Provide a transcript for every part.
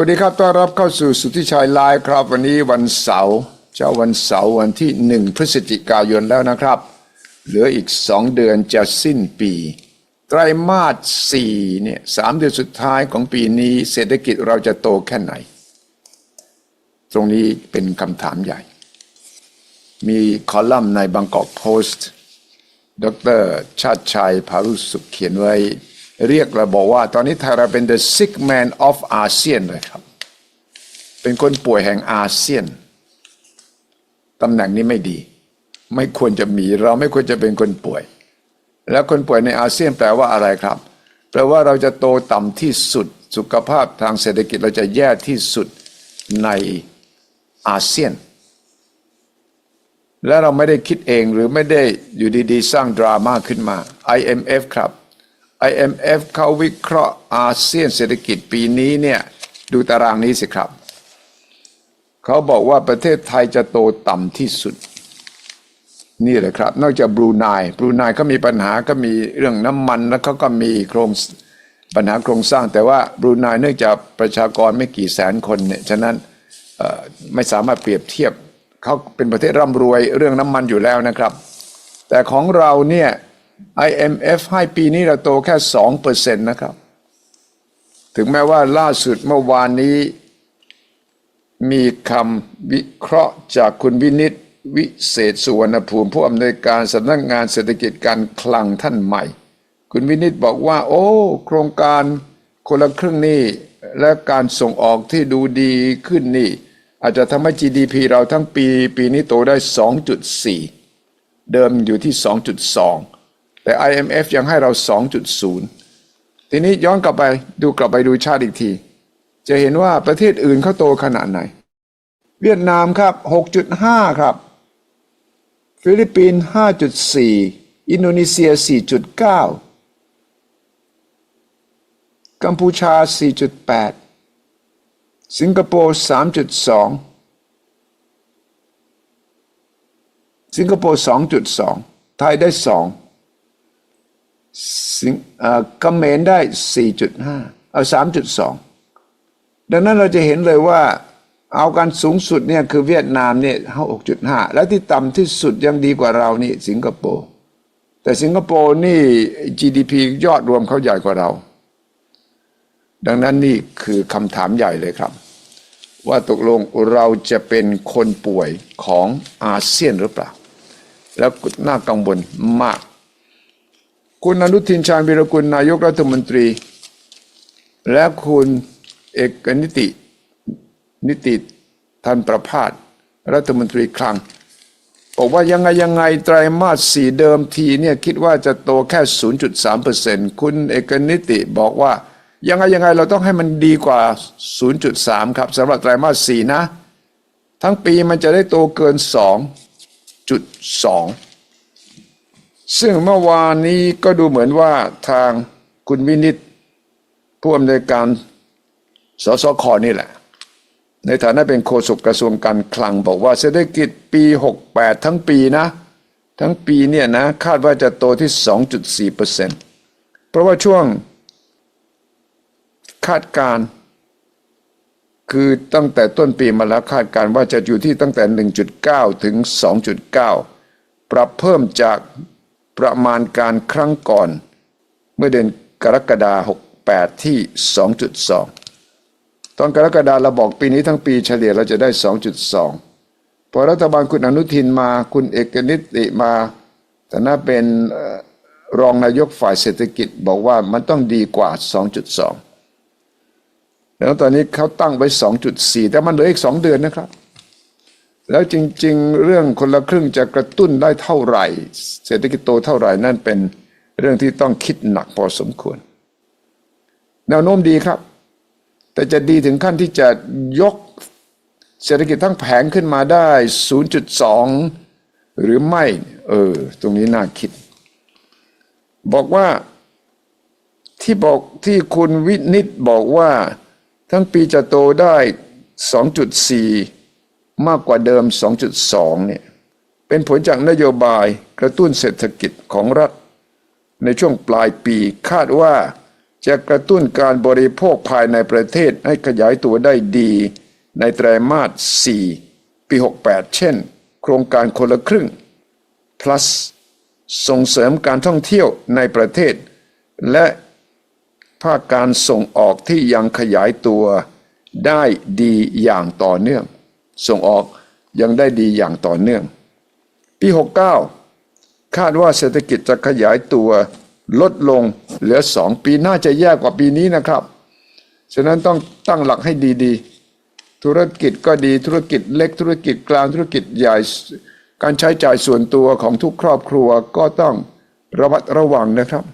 วัสดีครับ ต้อนรับเข้าสู่สุทธิชัยไลฟ์ครับ วันนี้วันเสาร์เจ้าวันเสาร์วันที่หนึ่งพฤศจิกายนแล้วนะครับ เหลืออีกสองเดือนจะสิ้นปี ไตรมาสสี่เนี่ยสามเดือนสุดท้ายของปีนี้ เศรษฐกิจเราจะโตแค่ไหน ตรงนี้เป็นคำถามใหญ่ มีคอลัมน์ในบางกอกโพสต์ ดร ชาติชัยพารุสุขเขียนไว้ เรียกเราบอกว่า ตอนนี้ไทยเราเป็น the sick man of ASEAN เลยครับ เป็นคนป่วยแห่งอาเซียนตำแหน่งนี้ไม่ดี ไม่ควรจะมีเราไม่ควรจะเป็นคนป่วย แล้วคนป่วยในอาเซียนแปลว่าอะไรครับ แปลว่าเราจะโตต่ำที่สุด สุขภาพทางเศรษฐกิจเราจะแย่ที่สุดในอาเซียน และเราไม่ได้คิดเองหรือไม่ได้อยู่ดีๆ สร้างดราม่าขึ้นมา IMF ครับ IMF เขาวิเคราะห์อาเซียนเศรษฐกิจปีนี้เนี่ยดูตารางนี้สิครับ เขาบอกว่าประเทศไทยจะโตต่ำที่สุด นี่แหละครับ นอกจากบรูไนบรูไนก็มีปัญหาก็มีเรื่องน้ำมันแล้วเขาก็มีโครงปัญหาโครงสร้างแต่ว่าบรูไนเนื่องจากประชากรไม่กี่แสนคนเนี่ยฉะนั้นไม่สามารถเปรียบเทียบเขาเป็นประเทศร่ำรวยเรื่องน้ำมันอยู่แล้วนะครับ แต่ของเราเนี่ย IMF ให้ปีนี้เราโตแค่สองเปอร์เซ็นต์นะครับ ถึงแม้ว่าล่าสุดเมื่อวานนี้ มีคำวิเคราะห์จากคุณวินิตวิเศษสุวรรณภูมิ ผู้อำนวยการสำนักงานเศรษฐกิจการคลังท่านใหม่ คุณวินิตบอกว่า โอ้ โครงการคนละครึ่งนี่และการส่งออกที่ดูดีขึ้นนี่ อาจจะทำให้ GDP เราทั้งปี ปีนี้โตได้ 2.4 เดิมอยู่ที่ 2.2 แต่ IMF ยังให้เรา 2.0 ทีนี้ย้อนกลับไปดูกลับไปดูชาติอีกที จะเห็นว่าประเทศอื่นเขาโตขนาดไหน เวียดนามครับ 6.5 ครับ ฟิลิปปินส์5.4 อินโดนีเซีย 4.9 กัมพูชา 4.8 สิงคโปร์ 3.2 สิงคโปร์ 2.2 ไทยได้ 2 สิงเอ่อเขมรได้ 4.5 เอา 3.2 ดังนั้นเราจะเห็นเลยว่าเอาการสูงสุดเนี่ยคือเวียดนามเนี่ยเขา6.5แล้วที่ต่ำที่สุดยังดีกว่าเรานี่สิงคโปร์แต่สิงคโปร์นี่ GDP ยอดรวมเขาใหญ่กว่าเรา ดังนั้นนี่คือคำถามใหญ่เลยครับ ว่าตกลงเราจะเป็นคนป่วยของอาเซียนหรือเปล่า แล้วน่ากังวลมาก คุณอนุทินชาญวิรกุลนายกรัฐมนตรี และคุณเอกนิติ นิติทันประพาสรัฐมนตรีคลังบอกว่ายังไงยังไงไตรมาสสี่เดิมทีเนี่ยคิดว่าจะโตแค่ 0.3%คุณเอกนิติบอกว่า ยังไงยังไงเราต้องให้มันดีกว่า 0.3 ครับสำหรับไตรมาสสี่นะ ทั้งปีมันจะได้โตเกิน 2.2 ซึ่งเมื่อวานนี้ก็ดูเหมือนว่าทางคุณวินิตผู้อำนวยการสสคนี่แหละ ในฐานะเป็นโฆษกกระทรวงการคลังบอกว่าเศรษฐกิจปี 68 ทั้งปีนะ ทั้งปีเนี่ยนะคาดว่าจะโตที่ 2.4%เพราะว่าช่วงคาดการคือตั้งแต่ต้นปีมาแล้วคาดการว่าจะอยู่ที่ตั้งแต่ 1.9 ถึง 2.9 ปรับเพิ่มจาก ประมาณการครั้งก่อน เมื่อเดือนกรกฎาคม68 ที่ 2.2 ตอนกรกฎาเราบอกปีนี้ทั้งปีเฉลี่ยเราจะได้ 2.2 พอรัฐบาลคุณอนุทินมาคุณเอกนิติมาแต่น่าเป็นรองนายกฝ่ายเศรษฐกิจบอกว่ามันต้องดีกว่า 2.2 แล้วตอนนี้เขาตั้งไว้ 2.4 แต่มันเหลืออีก 2 เดือนนะครับ แล้วจริง ๆ เรื่องคนละครึ่งจะกระตุ้นได้เท่าไหร่ เศรษฐกิจโตเท่าไหร่นั่นเป็นเรื่องที่ต้องคิดหนักพอสมควร แนวโน้มดีครับ แต่จะดีถึงขั้นที่จะยกเศรษฐกิจทั้งแผงขึ้นมาได้ 0.2 หรือไม่ เออ ตรงนี้น่าคิด บอกว่าที่บอกที่คุณวินิตบอกว่า ทั้งปีจะโตได้ 2.4 มากกว่าเดิม 2.2 เนี่ย เป็นผลจากนโยบายกระตุ้นเศรษฐกิจของรัฐ ในช่วงปลายปีคาดว่าจะกระตุ้นการบริโภคภายในประเทศให้ขยายตัวได้ดี ในไตรมาส 4 ปี 68 เช่น โครงการคนละครึ่ง plus ส่งเสริมการท่องเที่ยวในประเทศ และภาคการส่งออกที่ยังขยายตัวได้ดีอย่างต่อเนื่อง ส่งออกยังได้ดีอย่างต่อเนื่อง ปี 69 คาดว่าเศรษฐกิจจะขยายตัวลดลงเหลือ 2 ปีน่าจะแย่กว่าปีนี้นะครับ ฉะนั้นต้องตั้งหลักให้ดีๆ ธุรกิจก็ดีธุรกิจเล็กธุรกิจกลางธุรกิจใหญ่ การใช้จ่ายส่วนตัวของทุกครอบครัวก็ต้องระมัดระวังนะครับ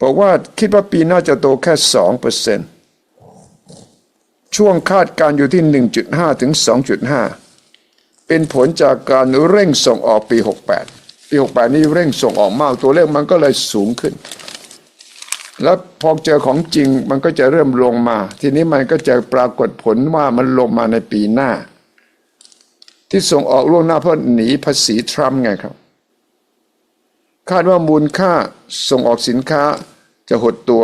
บอกว่าคิดว่าปีหน้าจะโตแค่ 2เปอร์เซ็นต์ ช่วงคาดการณ์อยู่ที่ 1.5 ถึง 2.5 เป็นผลจากการเร่งส่งออกปี 68 ปี 68 นี้เร่งส่งออกมากตัวเลขมันก็เลยสูงขึ้น แล้วพอเจอของจริงมันก็จะเริ่มลงมา ทีนี้มันก็จะปรากฏผลว่ามันลงมาในปีหน้า ที่ส่งออกล่วงหน้าเพราะหนีภาษีทรัมป์ไงครับ คาดว่ามูลค่าส่งออกสินค้าจะหดตัว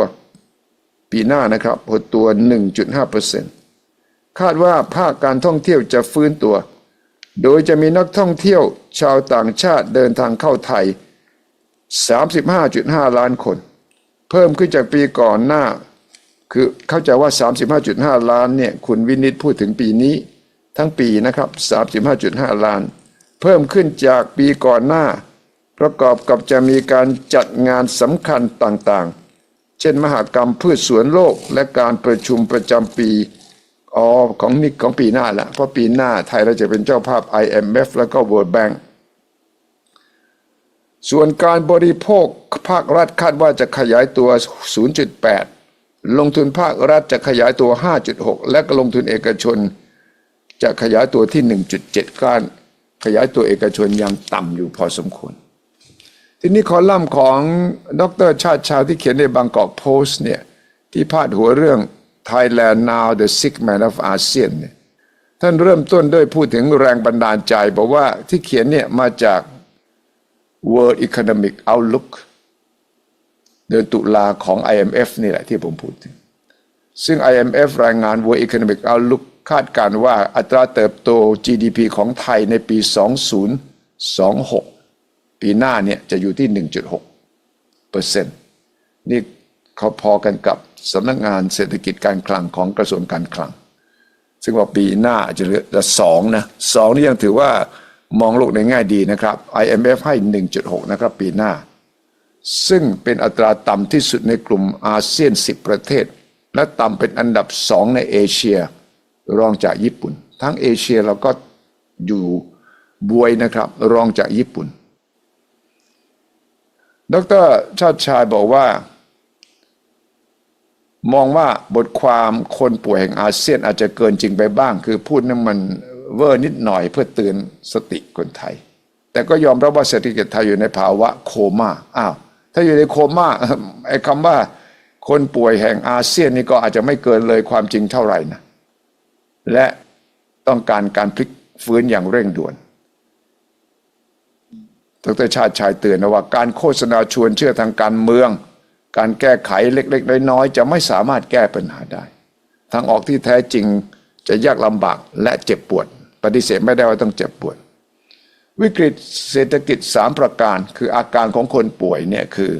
ปีหน้านะครับ หดตัว 1.5% คาดว่าภาคการท่องเที่ยวจะฟื้นตัว โดยจะมีนักท่องเที่ยวชาวต่างชาติเดินทางเข้าไทย 35.5 ล้านคน เพิ่มขึ้นจากปีก่อนหน้า คือเข้าใจว่า 35.5 ล้านเนี่ยคุณวินิตพูดถึงปีนี้ ทั้งปีนะครับ 35.5 ล้าน เพิ่มขึ้นจากปีก่อนหน้า ประกอบกับจะมีการจัดงานสำคัญต่างๆ เช่นมหากรรมพืชสวนโลกและการประชุมประจำปี อ๋อของนี่ของปีหน้าละเพราะปีหน้าไทยเราจะเป็นเจ้าภาพ IMF แล้วก็ World Bank ส่วนการบริโภคภาครัฐคาดว่าจะขยายตัว 0.8 ลงทุนภาครัฐจะขยายตัว 5.6 และก็ลงทุนเอกชน จะขยายตัวที่ 1.7 การขยายตัวเอกชนยังต่ำอยู่พอสมควร ทีนี้คอลัมน์ของดรชาติชาวที่เขียนในบางกอกโพสต์เนี่ยที่พาดหัวเรื่อง Thailand now the sick man of ASEAN เนี่ยท่านเริ่มต้นด้วยพูดถึงแรงบันดาลใจ บอกว่าที่เขียนเนี่ยมาจาก World Economic Outlook เดือนตุลาของ IMF นี่แหละที่ผมพูดถึง ซึ่ง IMF รายงาน World Economic Outlook คาดการณ์ว่าอัตราเติบโต GDP ของไทยในปี 2026 ปีหน้าเนี่ยจะอยู่ที่ 1.6เปอร์เซ็นต์นี่เขาพอกันกับ สำนักงานเศรษฐกิจการคลังของกระทรวงการคลัง ซึ่งว่าปีหน้าจะเหลือสองนะสองนี่ยังถือว่ามองโลกในแง่ดีนะครับ IMF ให้ 1.6 นะครับปีหน้า ซึ่งเป็นอัตราต่ำที่สุดในกลุ่มอาเซียน 10 ประเทศ และต่ำเป็นอันดับสองในเอเชีย รองจากญี่ปุ่น ทั้งเอเชียเราก็อยู่บวยนะครับรองจากญี่ปุ่น ดรชาติชายบอกว่า มองว่าบทความคนป่วยแห่งอาเซียนอาจจะเกินจริงไปบ้าง คือพูดนั้นมันเวอร์นิดหน่อยเพื่อเตือนสติคนไทย แต่ก็ยอมรับว่าเศรษฐกิจไทยอยู่ในภาวะโคม่าอ้าวถ้าอยู่ในโคม่าไอ้คำว่า คนป่วยแห่งอาเซียนนี่ก็อาจจะไม่เกินเลยความจริงเท่าไหร่นะและต้องการการพลิกฟื้นอย่างเร่งด่วนดรชาติชายเตือนนะว่าการโฆษณาชวนเชื่อทางการเมือง การแก้ไขเล็กๆน้อยๆจะไม่สามารถแก้ปัญหาได้ ทางออกที่แท้จริงจะยากลำบากและเจ็บปวด ปฏิเสธไม่ได้ว่าต้องเจ็บปวด วิกฤตเศรษฐกิจสามประการ คืออาการของคนป่วยเนี่ยคือ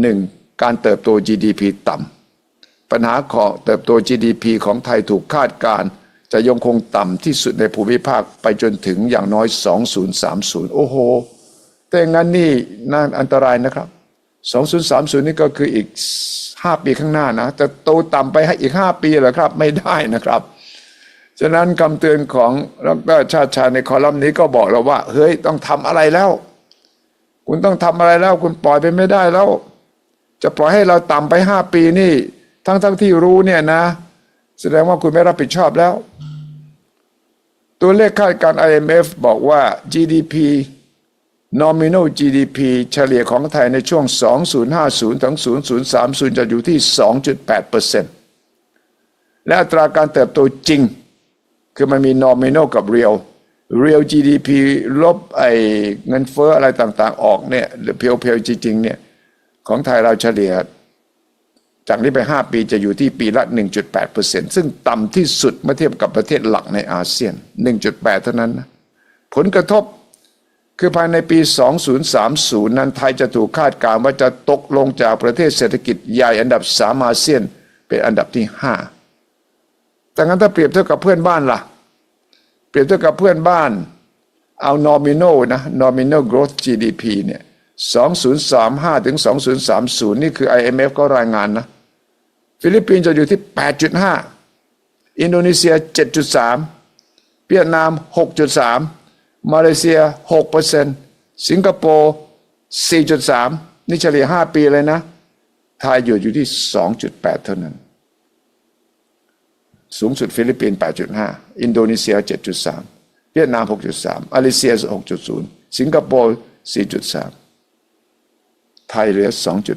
หนึ่งการเติบโต GDP ต่ำปัญหาของเติบโต GDP ของไทยถูกคาดการณ์จะยังคงต่ำที่สุดในภูมิภาคไปจนถึงอย่างน้อย 2030 โอ้โห แต่อย่างนั้นนี่น่าอันตรายนะครับ 2030 นี่ก็คืออีก 5 ปีข้างหน้านะจะโตต่ำไปให้อีก 5 ปีเหรอครับ ไม่ได้นะครับ ฉะนั้นคำเตือนของดรชาติชาในคอลัมน์นี้ก็บอกเราว่า เฮ้ยต้องทำอะไรแล้ว คุณต้องทำอะไรแล้ว คุณปล่อยไปไม่ได้แล้ว จะปล่อยให้เราต่ำไป 5 ปีนี่ ทั้งทั้งที่รู้เนี่ยนะ แสดงว่าคุณไม่รับผิดชอบแล้ว ตัวเลขคาดการ IMF บอกว่า GDP nominal GDP เฉลี่ยของไทยในช่วง 2050 ถึง 0030 จะอยู่ที่ 2.8%และอัตราการเติบโตจริง คือมันมี nominal กับ real real GDP ลบไอ้เงินเฟ้ออะไรต่างๆ ออกเนี่ยหรือเพียวๆจริงๆเนี่ยของไทยเราเฉลี่ย จากนี้ไป 5 ปีจะอยู่ที่ปีละ 1.8%ซึ่งต่ำที่สุดเมื่อเทียบกับประเทศหลักในอาเซียน 1.8 เท่านั้นนะผลกระทบ คือภายในปี 2030 นั้นไทยจะถูกคาดการณ์ว่าจะตกลงจากประเทศเศรษฐกิจใหญ่อันดับ3อาเซียนเป็นอันดับที่ 5 แต่งั้นถ้าเปรียบเทียบกับเพื่อนบ้านล่ะ เปรียบเทียบกับเพื่อนบ้าน เอา nominal นะ nominal growth GDP เนี่ย 2035 ถึง 2030 นี่คือ IMF ก็รายงานนะ ฟิลิปปินส์จะอยู่ที่ 8.5 อินโดนีเซีย 7.3 เวียดนาม 6.3 มาเลเซีย 6%สิงคโปร์ 4.3 นี่เฉลี่ย 5 ปีเลยนะ ไทยอยู่อยู่ที่ 2.8 เท่านั้น สูงสุดฟิลิปปินส์ 8.5 อินโดนีเซีย 7.3 เวียดนาม 6.3 มาเลเซีย 6.0 สิงคโปร์ 4.3 ไทยเหลือ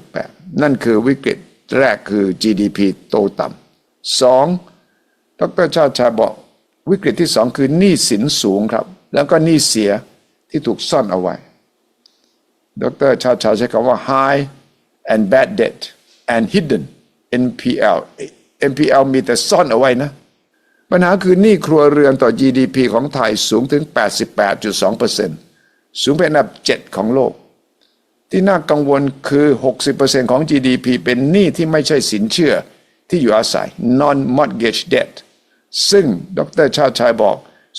2.8 นั่นคือวิกฤตแรกคือ GDP โตต่ำสองดรชาติชาบอกวิกฤตที่สองคือหนี้สินสูงครับ แล้วก็หนี้เสียที่ถูกซ่อนเอาไว้ ดรชาชายใช้คำว่า high and bad debt and hidden NPL NPL มีแต่ซ่อนเอาไว้นะ ปัญหาคือหนี้ครัวเรือนต่อ GDP ของไทยสูงถึง 88.2%สูงเป็นอันดับ 7 ของโลก ที่น่ากังวลคือ 60%ของ GDP เป็นหนี้ที่ไม่ใช่สินเชื่อที่อยู่อาศัย non mortgage debt ซึ่งดรชาติชายบอก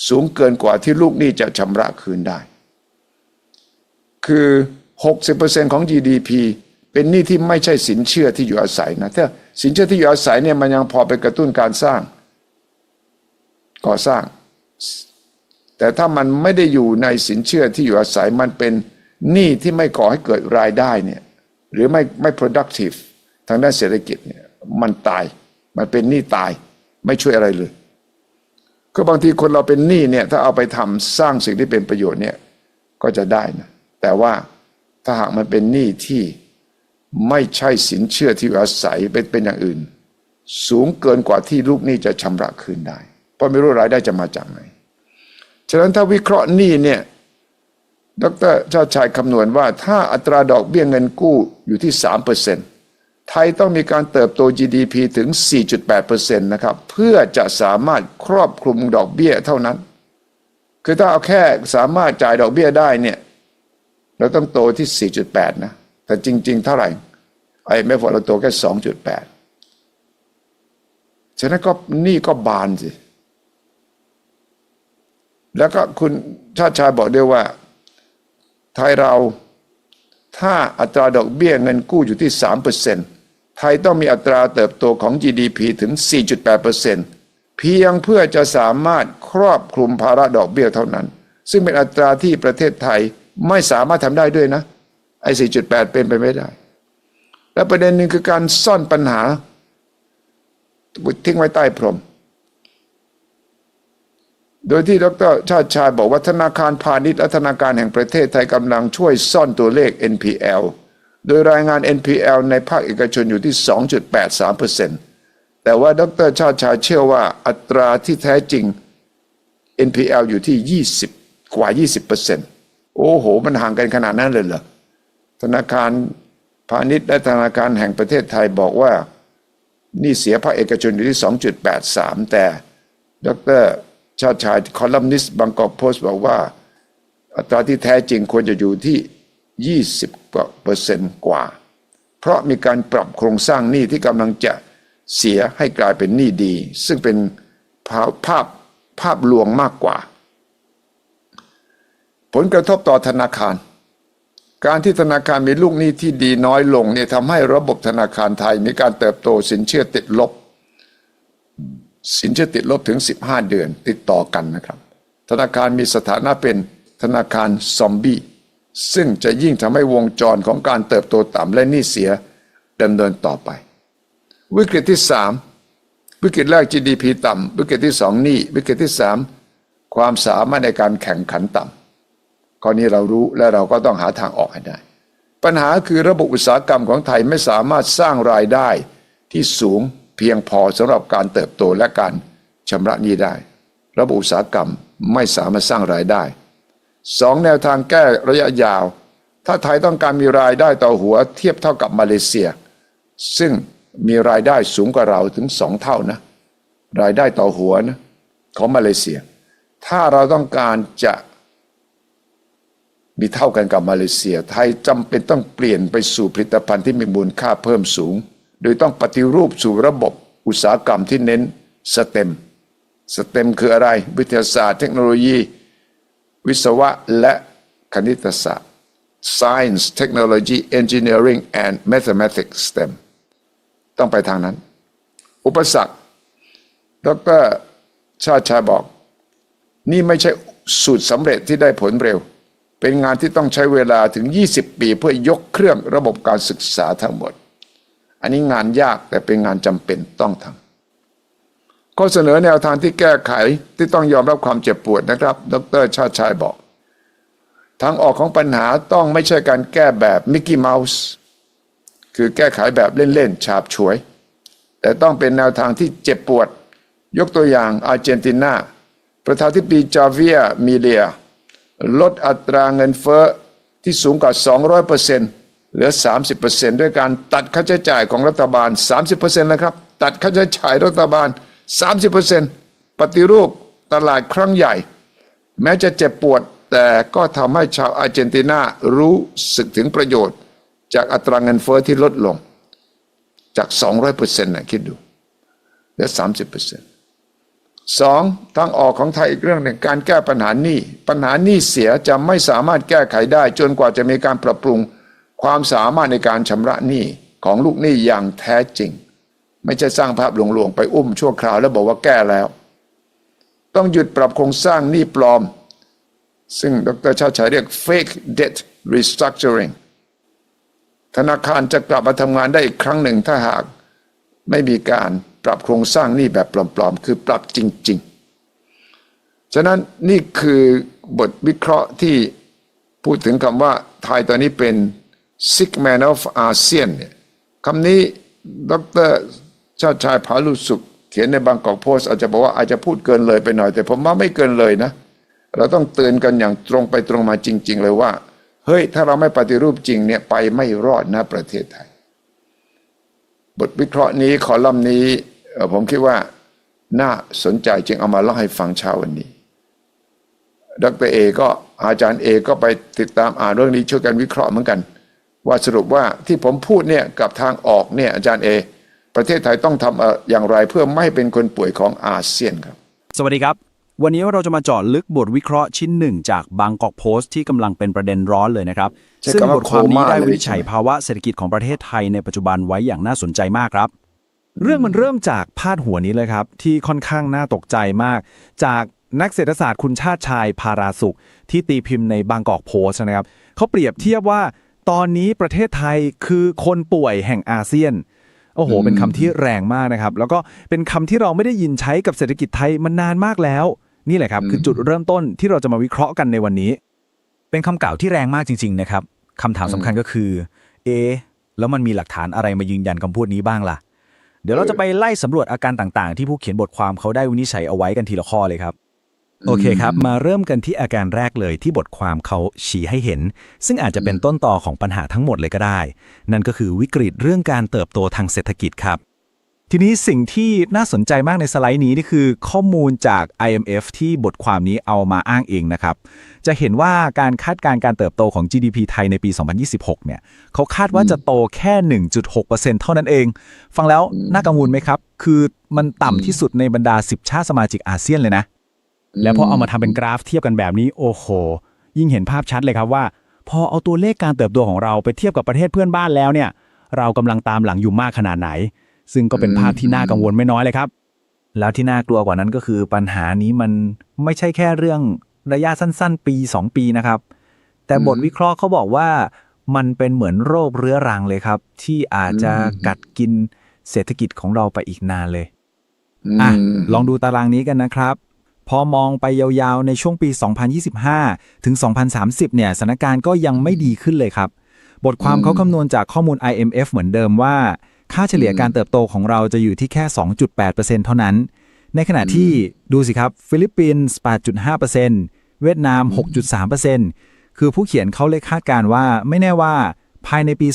สูงเกินกว่าที่ลูกหนี้จะชำระคืนได้ คือ 60%ของ GDP เป็นหนี้ที่ไม่ใช่สินเชื่อที่อยู่อาศัยนะถ้าสินเชื่อที่อยู่อาศัยเนี่ยมันยังพอไปกระตุ้นการสร้าง ก่อสร้าง แต่ถ้ามันไม่ได้อยู่ในสินเชื่อที่อยู่อาศัยมันเป็นหนี้ที่ไม่ก่อให้เกิดรายได้เนี่ยหรือไม่ไม่ productive ทางด้านเศรษฐกิจเนี่ยมันตาย มันเป็นหนี้ตายไม่ช่วยอะไรเลย ก็บางทีคนเราเป็นหนี้เนี่ย ถ้าเอาไปทำสร้างสิ่งที่เป็นประโยชน์เนี่ยก็จะได้นะแต่ว่าถ้าหากมันเป็นหนี้ที่ไม่ใช่สินเชื่อที่อาศัยเป็นเป็นอย่างอื่น สูงเกินกว่าที่ลูกหนี้จะชำระคืนได้ เพราะไม่รู้รายได้จะมาจากไหนฉะนั้นถ้าวิเคราะห์หนี้เนี่ยดรชาติชายคำนวณว่าถ้าอัตราดอกเบี้ยเงินกู้อยู่ที่3% ไทยต้องมีการเติบโต GDP ถึง 4.8%นะครับ เพื่อจะสามารถครอบคลุมดอกเบี้ยเท่านั้น คือถ้าเอาแค่สามารถจ่ายดอกเบี้ยได้เนี่ย เราต้องโตที่ 4.8 นะ แต่จริง ๆ เท่าไหร่ ไอ้ไม่พอเราโตแค่ 2.8 ฉะนั้นก็หนี่ก็บานสิ แล้วก็คุณชาติชายบอกด้วยว่า ไทยเราถ้าอัตราดอกเบี้ยเงินกู้อยู่ที่ 3% ไทยต้องมีอัตราเติบโตของ GDP ถึง 4.8%เพียงเพื่อจะสามารถครอบคลุมภาระดอกเบี้ยเท่านั้น ซึ่งเป็นอัตราที่ประเทศไทยไม่สามารถทำได้ด้วยนะไอ้ 4.8 เป็นไปไม่ได้ และประเด็นหนึ่งคือการซ่อนปัญหาทิ้งไว้ใต้พรม โดยที่ดรชาติชายบอกว่าธนาคารพาณิชย์และธนาคารแห่งประเทศไทยกำลังช่วยซ่อนตัวเลข NPL โดยรายงาน NPL ในภาคเอกชนอยู่ที่ 2.83%แต่ว่าดรชาติชายเชื่อว่าอัตราที่แท้จริง NPL อยู่ที่ 20 กว่า 20%โอ้โห มันห่างกันขนาดนั้นเลยเหรอ ธนาคารพาณิชย์และธนาคารแห่งประเทศไทยบอกว่า นี่เสียภาคเอกชนอยู่ที่ 2.83 แต่ดรชาติชายคอลัมนิสต์บางกอกโพสต์บอกว่า อัตราที่แท้จริงควรจะอยู่ที่ 20เปอร์เซ็นต์กว่า เพราะมีการปรับโครงสร้างหนี้ที่กำลังจะเสียให้กลายเป็นหนี้ดี ซึ่งเป็นภาพภาพภาพลวงมากกว่า ผลกระทบต่อธนาคาร การที่ธนาคารมีลูกหนี้ที่ดีน้อยลงเนี่ยทำให้ระบบธนาคารไทยมีการเติบโตสินเชื่อติดลบ สินเชื่อติดลบถึง 15 เดือนติดต่อกันนะครับ ธนาคารมีสถานะเป็นธนาคารซอมบี้ ซึ่งจะยิ่งทำให้วงจรของการเติบโตต่ำและหนี้เสียดำเนินต่อไป วิกฤตที่ 3 วิกฤตแรก GDP ต่ำวิกฤตที่สองหนี้วิกฤตที่ 3 ความสามารถในการแข่งขันต่ำข้อนี้เรารู้และเราก็ต้องหาทางออกให้ได้ ปัญหาคือระบบอุตสาหกรรมของไทยไม่สามารถสร้างรายได้ที่สูงเพียงพอสำหรับการเติบโตและการชำระหนี้ได้ ระบบอุตสาหกรรมไม่สามารถสร้างรายได้ สองแนวทางแก้ระยะยาว ถ้าไทยต้องการมีรายได้ต่อหัวเทียบเท่ากับมาเลเซีย ซึ่งมีรายได้สูงกว่าเราถึงสองเท่านะ รายได้ต่อหัวนะของมาเลเซีย ถ้าเราต้องการจะมีเท่ากันกับมาเลเซีย ไทยจำเป็นต้องเปลี่ยนไปสู่ผลิตภัณฑ์ที่มีมูลค่าเพิ่มสูง โดยต้องปฏิรูปสู่ระบบอุตสาหกรรมที่เน้นสเต็ม สเต็มคืออะไร วิทยาศาสตร์ เทคโนโลยี วิศวะและคณิตศาสตร์ Science Technology Engineering and Mathematics STEM ต้องไปทางนั้น อุปสรรค ดรชาติชาบอก นี่ไม่ใช่สูตรสำเร็จที่ได้ผลเร็ว เป็นงานที่ต้องใช้เวลาถึง 20 ปีเพื่อยกเครื่องระบบการศึกษาทั้งหมด อันนี้งานยากแต่เป็นงานจำเป็นต้องทำ ข้อเสนอแนวทางที่แก้ไขที่ต้องยอมรับความเจ็บปวดนะครับ ดรชาติชายบอก ทางออกของปัญหาต้องไม่ใช่การแก้แบบมิกกี้เมาส์คือแก้ไขแบบเล่นๆฉาบฉวย แต่ต้องเป็นแนวทางที่เจ็บปวด ยกตัวอย่างอาร์เจนตินาประธานที่ปีจาเวียมีเลีย ลดอัตราเงินเฟ้อที่สูงกว่า 200%เหลือ 30%ด้วยการตัดค่าใช้จ่ายของรัฐบาล 30%นะครับ ตัดค่าใช้จ่ายรัฐบาล 30%ปฏิรูปตลาดครั้งใหญ่ แม้จะเจ็บปวดแต่ก็ทำให้ชาวอาร์เจนตินารู้สึกถึงประโยชน์ จากอัตราเงินเฟ้อที่ลดลง จาก 200%นะคิดดูเหลือ30%สองทางออกของไทยอีกเรื่องหนึ่งการแก้ปัญหาหนี้ปัญหาหนี้เสียจะไม่สามารถแก้ไขได้ จนกว่าจะมีการปรับปรุงความสามารถในการชำระหนี้ของลูกหนี้อย่างแท้จริง ไม่ใช่สร้างภาพหลวงๆไปอุ้มชั่วคราวแล้วบอกว่าแก้แล้ว ต้องหยุดปรับโครงสร้างหนี้ปลอม ซึ่งดรชาติชัยเรียก fake debt restructuring ธนาคารจะกลับมาทำงานได้อีกครั้งหนึ่งถ้าหากไม่มีการปรับโครงสร้างหนี้แบบปลอมๆ คือปรับจริง ๆ ฉะนั้นนี่คือบทวิเคราะห์ที่พูดถึงคำว่าไทยตอนนี้เป็น sick man of ASEAN เนี่ยคำนี้ดร ชาติชายผาลุสุข เขียนในบางกอกโพสอาจจะบอกว่าอาจจะพูดเกินเลยไปหน่อย แต่ผมว่าไม่เกินเลยนะ เราต้องเตือนกันอย่างตรงไปตรงมาจริง ๆ เลยว่า เฮ้ย ถ้าเราไม่ปฏิรูปจริงเนี่ยไปไม่รอดนะประเทศไทย บทวิเคราะห์นี้คอลัมน์นี้ผมคิดว่าน่าสนใจจึงเอามาเล่าให้ฟังเช้าวันนี้ดรเอก็อาจารย์เอก็ไปติดตามอ่านเรื่องนี้ช่วยกันวิเคราะห์เหมือนกัน ว่าสรุปว่าที่ผมพูดเนี่ยกับทางออกเนี่ยอาจารย์เอ ประเทศไทยต้องทำเอ่ออย่างไรเพื่อไม่ให้เป็นคนป่วยของอาเซียนครับ สวัสดีครับ วันนี้เราจะมาเจาะลึกบทวิเคราะห์ชิ้นหนึ่งจากบางกอกโพสต์ที่กำลังเป็นประเด็นร้อนเลยนะครับใช้ซึ่งคำว่าบทความนี้โคม่าได้เลยวินิจฉัยใช่ไหมภาวะเศรษฐกิจของประเทศไทยในปัจจุบันไว้อย่างน่าสนใจมากครับ เรื่องมันเริ่มจากพาดหัวนี้เลยครับ ที่ค่อนข้างน่าตกใจมาก จากนักเศรษฐศาสตร์คุณชาติชายพาราสุข ที่ตีพิมพ์ในบางกอกโพสต์นะครับเขาเปรียบเทียบว่า ตอนนี้ประเทศไทยคือคนป่วยแห่งอาเซียน โอ้โห เป็นคำที่แรงมากนะครับ แล้วก็เป็นคำที่เราไม่ได้ยินใช้กับเศรษฐกิจไทยมานานมากแล้ว นี่แหละครับ คือจุดเริ่มต้นที่เราจะมาวิเคราะห์กันในวันนี้ เป็นคำกล่าวที่แรงมากจริง ๆ นะครับคำถามสำคัญก็คือ เอะแล้วมันมีหลักฐานอะไรมายืนยันคำพูดนี้บ้างล่ะ เดี๋ยวเราจะไปไล่สำรวจอาการต่างๆ ที่ผู้เขียนบทความเขาได้วินิจฉัยเอาไว้กันทีละข้อเลยครับ โอเคครับ มาเริ่มกันที่อาการแรกเลยที่บทความเขาชี้ให้เห็น ซึ่งอาจจะเป็นต้นต่อของปัญหาทั้งหมดเลยก็ได้ นั่นก็คือวิกฤตเรื่องการเติบโตทางเศรษฐกิจครับ ทีนี้สิ่งที่น่าสนใจมากในสไลด์นี้นี่คือข้อมูลจาก IMF ที่บทความนี้เอามาอ้างเองนะครับ จะเห็นว่าการคาดการณ์การเติบโตของ GDP ไทยในปี 2026 เนี่ยเขาคาดว่าจะโตแค่ 1.6%เท่านั้นเอง ฟังแล้วน่ากังวลไหมครับ คือมันต่ำที่สุดในบรรดา 10 ชาติสมาชิกอาเซียนเลยนะ แล้วพอเอามาทำเป็นกราฟเทียบกันแบบนี้โอ้โห ยิ่งเห็นภาพชัดเลยครับว่า พอเอาตัวเลขการเติบโตของเราไปเทียบกับประเทศเพื่อนบ้านแล้วเนี่ย เรากำลังตามหลังอยู่มากขนาดไหน ซึ่งก็เป็นภาพที่น่ากังวลไม่น้อยเลยครับ แล้วที่น่ากลัวกว่านั้นก็คือปัญหานี้มันไม่ใช่แค่เรื่องระยะสั้น ๆ ปี 2 ปีนะครับ แต่บทวิเคราะห์เขาบอกว่ามันเป็นเหมือนโรคเรื้อรังเลยครับ ที่อาจจะกัดกินเศรษฐกิจของเราไปอีกนานเลยอะลองดูตารางนี้กันนะครับ พอมองไปยาวๆ ในช่วงปี 2025 ถึง 2030 เนี่ยสถานการณ์ก็ยังไม่ดีขึ้นเลยครับ บทความเขาคำนวณจากข้อมูล IMF เหมือนเดิมว่า ค่าเฉลี่ยการเติบโตของเราจะอยู่ที่แค่ 2.8%เท่านั้น ในขณะที่ดูสิครับ ฟิลิปปินส์ 8.5%เวียดนาม 6.3%คือผู้เขียนเขาเลยคาดการณ์ว่าไม่แน่ว่าภายในปี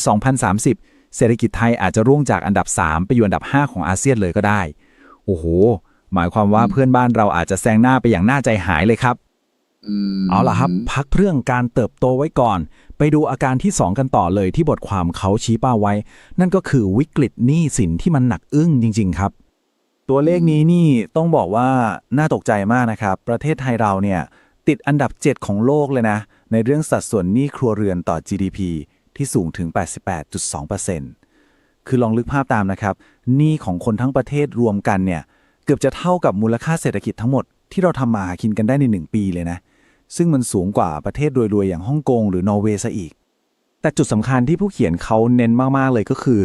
2030 เศรษฐกิจไทยอาจจะร่วงจากอันดับ 3 ไปอยู่อันดับ 5 ของอาเซียนเลยก็ได้ โอ้โห หมายความว่าเพื่อนบ้านเราอาจจะแซงหน้าไปอย่างน่าใจหายเลยครับเอาล่ะครับ พักเรื่องการเติบโตไว้ก่อน ไปดูอาการที่ 2 กันต่อเลยที่บทความเขาชี้เป้าไว้ นั่นก็คือวิกฤตหนี้สินที่มันหนักอึ้งจริง ๆ ครับ ตัวเลขนี้นี่ต้องบอกว่าน่าตกใจมากนะครับ ประเทศไทยเราเนี่ย ติดอันดับ 7 ของโลกเลยนะ ในเรื่องสัดส่วนหนี้ครัวเรือนต่อ GDP ที่สูงถึง 88.2%คือลองลึกภาพตามนะครับหนี้ของคนทั้งประเทศรวมกันเนี่ย เกือบจะเท่ากับมูลค่าเศรษฐกิจทั้งหมดที่เราทำมาหากินกันได้ใน 1 ปีเลยนะ ซึ่งมันสูงกว่าประเทศรวยๆ อย่างฮ่องกงหรือนอร์เวย์ซะอีก แต่จุดสำคัญที่ผู้เขียนเขาเน้นมากๆเลยก็คือ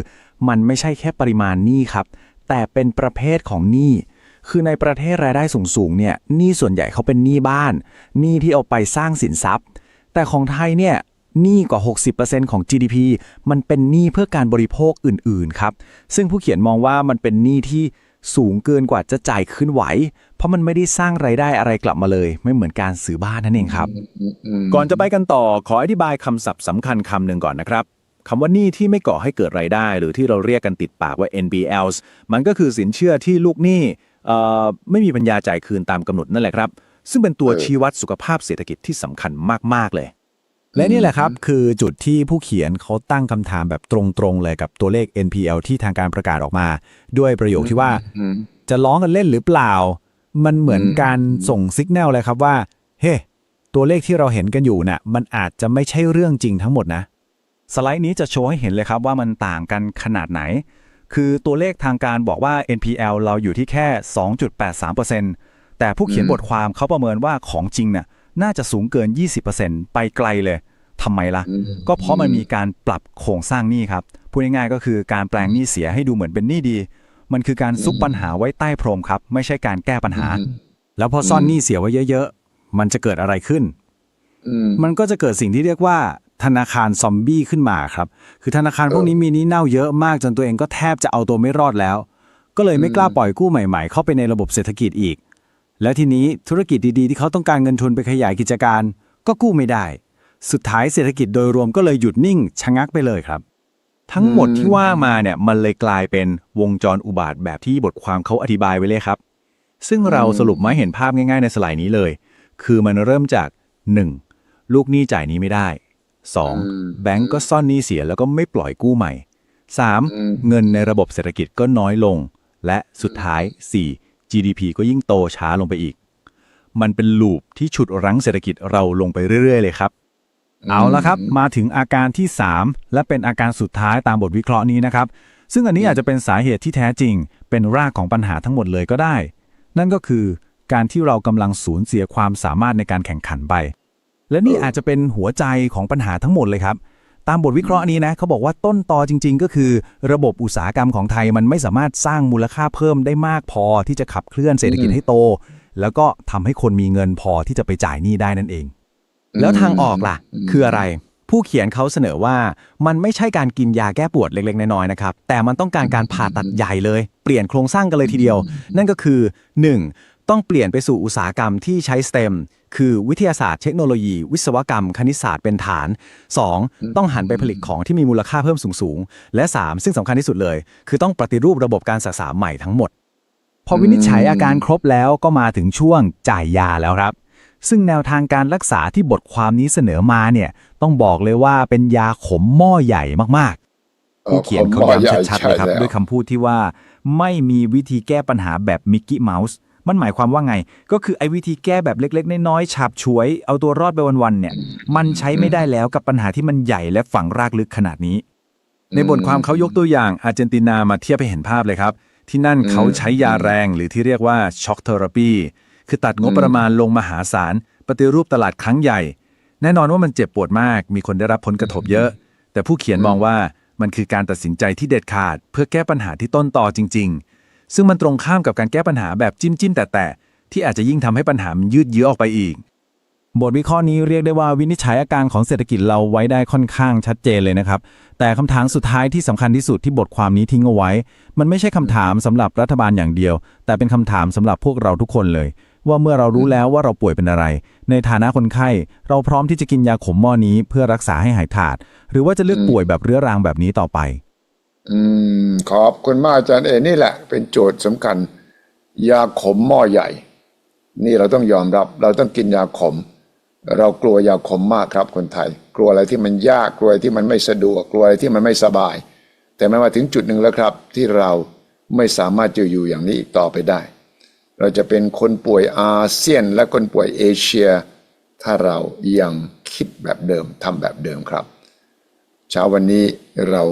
มันไม่ใช่แค่ปริมาณหนี้ครับ แต่เป็นประเภทของหนี้คือในประเทศรายได้สูงๆเนี่ยหนี้ส่วนใหญ่เขาเป็นหนี้บ้านหนี้ที่เอาไปสร้างสินทรัพย์ แต่ของไทยเนี่ยหนี้กว่า 60%ของ GDP มันเป็นหนี้เพื่อการบริโภคอื่นๆครับ ซึ่งผู้เขียนมองว่ามันเป็นหนี้ที่ สูงเกินกว่าจะจ่ายคืนไหว เพราะมันไม่ได้สร้างไรายได้อะไรกลับมาเลย ไม่เหมือนการซื้อบ้านนั่นเองครับ ก่อนจะไปกันต่อขออธิบายคำศัพท์สำคัญคำหนึ่งก่อนนะครับคำว่าหนี้ที่ไม่ก่อให้เกิดรายได้ หรือที่เราเรียกกันติดปากว่า NPLs มันก็คือสินเชื่อที่ลูกหนี้เอ่อไม่มีปัญญาจ่ายคืนตามกำหนดนั่นแหละครับ ซึ่งเป็นตัวเออชี้วัดสุขภาพเศรษฐกิจที่สำคัญมากๆเลย และนี่แหละครับคือจุดที่ผู้เขียนเขาตั้งคำถามแบบตรงๆเลยกับตัวเลข NPL ที่ทางการประกาศออกมา ด้วยประโยคที่ว่าอืมจะร้องกันเล่นหรือเปล่า มันเหมือนอืมการส่งสัญญาณเลยครับว่า เฮ้ตัวเลขที่เราเห็นกันอยู่น่ะมันอาจจะไม่ใช่เรื่องจริงทั้งหมดนะ สไลด์นี้จะโชว์ให้เห็นเลยครับว่ามันต่างกันขนาดไหน คือตัวเลขทางการบอกว่า NPL เราอยู่ที่แค่ 2.83%แต่ผู้เขียนอืมบทความเขาประเมินว่าของจริงน่ะ น่าจะสูงเกิน 20%ไปไกลเลยทำไมล่ะอืมก็เพราะมันมีการปรับโครงสร้างหนี้ครับพูดง่ายๆก็คือการแปลงหนี้เสียให้ดูเหมือนเป็นหนี้ดี มันคือการซุกปัญหาไว้ใต้พรมครับ ไม่ใช่การแก้ปัญหาอืมแล้วพอซ่อนหนี้เสียไว้เยอะ ๆ มันจะเกิดอะไรขึ้นอืมมันก็จะเกิดสิ่งที่เรียกว่า ธนาคารซอมบี้ขึ้นมาครับ คือธนาคารพวกนี้มีหนี้เน่าเยอะมากจนตัวเองก็แทบจะเอาตัวไม่รอดแล้ว ก็เลยไม่กล้าปล่อยกู้ใหม่ ๆ เข้าไปในระบบเศรษฐกิจอีก แล้วทีนี้ธุรกิจดีๆ ที่เขาต้องการเงินทุนไปขยายกิจการ ก็กู้ไม่ได้ สุดท้ายเศรษฐกิจโดยรวมก็เลยหยุดนิ่งชะงักไปเลยครับ ทั้งหมดที่ว่ามาเนี่ยมันเลยกลายเป็นวงจรอุบาทแบบที่บทความเขาอธิบายไว้เลยครับ ซึ่งเราสรุปมาให้เห็นภาพง่ายๆในสไลด์นี้เลย คือมันเริ่มจาก 1. ลูกหนี้จ่ายหนี้ไม่ได้ 2. แบงก์ก็ซ่อนหนี้เสียแล้วก็ไม่ปล่อยกู้ใหม่ 3. เงินในระบบเศรษฐกิจก็น้อยลง และสุดท้าย 4. GDP ก็ยิ่งโตช้าลงไปอีก มันเป็นลูปที่ฉุดรั้งเศรษฐกิจเราลงไปเรื่อย ๆ เลยครับ เอาละครับ มาถึงอาการที่ 3 และเป็นอาการสุดท้ายตามบทวิเคราะห์นี้นะครับ ซึ่งอันนี้อาจจะเป็นสาเหตุที่แท้จริง เป็นรากของปัญหาทั้งหมดเลยก็ได้ นั่นก็คือการที่เรากำลังสูญเสียความสามารถในการแข่งขันไป และนี่อาจจะเป็นหัวใจของปัญหาทั้งหมดเลยครับ ตามบทวิเคราะห์นี้นะเขาบอกว่าต้นตอจริง ๆ ก็คือ ระบบอุตสาหกรรมของไทยมันไม่สามารถสร้างมูลค่าเพิ่มได้มากพอที่จะขับเคลื่อนเศรษฐกิจให้โต แล้วก็ทำให้คนมีเงินพอที่จะไปจ่ายหนี้ได้นั่นเอง แล้วทางออกล่ะ คืออะไร ผู้เขียนเขาเสนอว่ามันไม่ใช่การกินยาแก้ปวดเล็กๆน้อยๆนะครับแต่มันต้องการการผ่าตัดใหญ่เลย เปลี่ยนโครงสร้างกันเลยทีเดียว นั่นก็คือ 1. ต้องเปลี่ยนไปสู่อุตสาหกรรมที่ใช้ STEM คือวิทยาศาสตร์เทคโนโลยี วิศวกรรม คณิตศาสตร์เป็นฐาน 2. ต้องหันไปผลิตของที่มีมูลค่าเพิ่มสูงๆและ 3 ซึ่งสำคัญที่สุดเลย คือต้องปฏิรูประบบการศึกษาใหม่ทั้งหมด พอวินิจฉัยอาการครบแล้วก็มาถึงช่วงจ่ายยาแล้วครับ ซึ่งแนวทางการรักษาที่บทความนี้เสนอมาเนี่ยต้องบอกเลยว่าเป็นยาขมหม้อใหญ่มากๆผู้เขียนเขาย้ำชัดๆเลยครับด้วยคำพูดที่ว่า ไม่มีวิธีแก้ปัญหาแบบมิกกี้เมาส์ มันหมายความว่าไง ก็คือไอ้วิธีแก้แบบเล็ก ๆ น้อยๆฉาบฉวย เอาตัวรอดไปวันๆเนี่ย มันใช้ไม่ได้แล้วกับปัญหาที่มันใหญ่และฝังรากลึกขนาดนี้ ในบทความเขายกตัวอย่างอาร์เจนตินามาเทียบให้เห็นภาพเลยครับ ที่นั่นเขาใช้ยาแรงหรือที่เรียกว่าช็อกเทอราปีคือตัดงบประมาณลงมหาศาลปฏิรูปตลาดครั้งใหญ่ แน่นอนว่ามันเจ็บปวดมาก มีคนได้รับผลกระทบเยอะ แต่ผู้เขียนมองว่ามันคือการตัดสินใจที่เด็ดขาด เพื่อแก้ปัญหาที่ต้นตอจริง ๆ ซึ่งมันตรงข้ามกับการแก้ปัญหาแบบจิ้มจิ้มแต่แต่ที่อาจจะยิ่งทำให้ปัญหามันยืดเยื้อออกไปอีก บทวิเคราะห์นี้เรียกได้ว่าวินิจฉัยอาการของเศรษฐกิจเราไว้ได้ค่อนข้างชัดเจนเลยนะครับ แต่คำถามสุดท้ายที่สำคัญที่สุดที่บทความนี้ทิ้งเอาไว้ มันไม่ใช่คำถามสำหรับรัฐบาลอย่างเดียว แต่เป็นคำถามสำหรับพวกเราทุกคนเลย ว่าเมื่อเรารู้แล้วว่าเราป่วยเป็นอะไร ในฐานะคนไข้ เราพร้อมที่จะกินยาขมหม้อนี้เพื่อรักษาให้หายขาด หรือว่าจะเลือกป่วยแบบเรื้อรังแบบนี้ต่อไป อืม ขอบคุณมากอาจารย์เอนี่แหละ เป็นโจทย์สำคัญ ยาขมหม้อใหญ่ นี่เราต้องยอมรับ เราต้องกินยาขม เรากลัวยาขมมากครับคนไทย กลัวอะไรที่มันยากกลัวอะไรที่มันไม่สะดวกกลัวอะไรที่มันไม่สบาย แต่ไม่มาถึงจุดหนึ่งแล้วครับ ที่เราไม่สามารถจะอยู่อย่างนี้อีกต่อไปได้ เราจะเป็นคนป่วยอาเซียนและคนป่วยเอเชีย ถ้าเรายังคิดแบบเดิมทำแบบเดิมครับ เช้าวันนี้เรา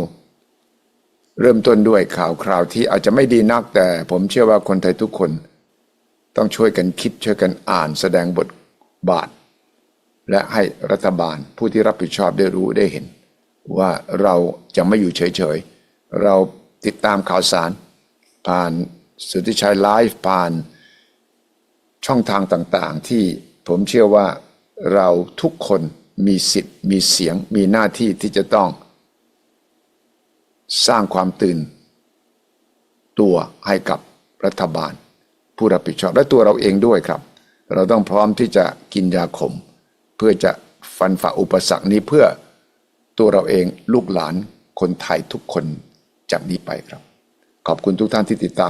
เริ่มต้นด้วยข่าวคราวที่อาจจะไม่ดีนักแต่ผมเชื่อว่าคนไทยทุกคน ต้องช่วยกันคิดช่วยกันอ่านแสดงบทบาท และให้รัฐบาลผู้ที่รับผิดชอบได้รู้ได้เห็น ว่าเราจะไม่อยู่เฉยๆ เราติดตามข่าวสาร ผ่านสุทธิชัยไลฟ์ผ่านช่องทางต่างๆ ที่ผมเชื่อว่าเราทุกคนมีสิทธิ์ มีเสียง มีหน้าที่ที่จะต้อง สร้างความตื่น ตัวให้กับรัฐบาล ผู้รับผิดชอบและตัวเราเองด้วยครับ เราต้องพร้อมที่จะกินยาขม เพื่อจะฟันฝ่าอุปสรรคนี้เพื่อตัวเราเองลูกหลานคนไทยทุกคนจากนี้ไปครับ ขอบคุณทุกท่านที่ติดตาม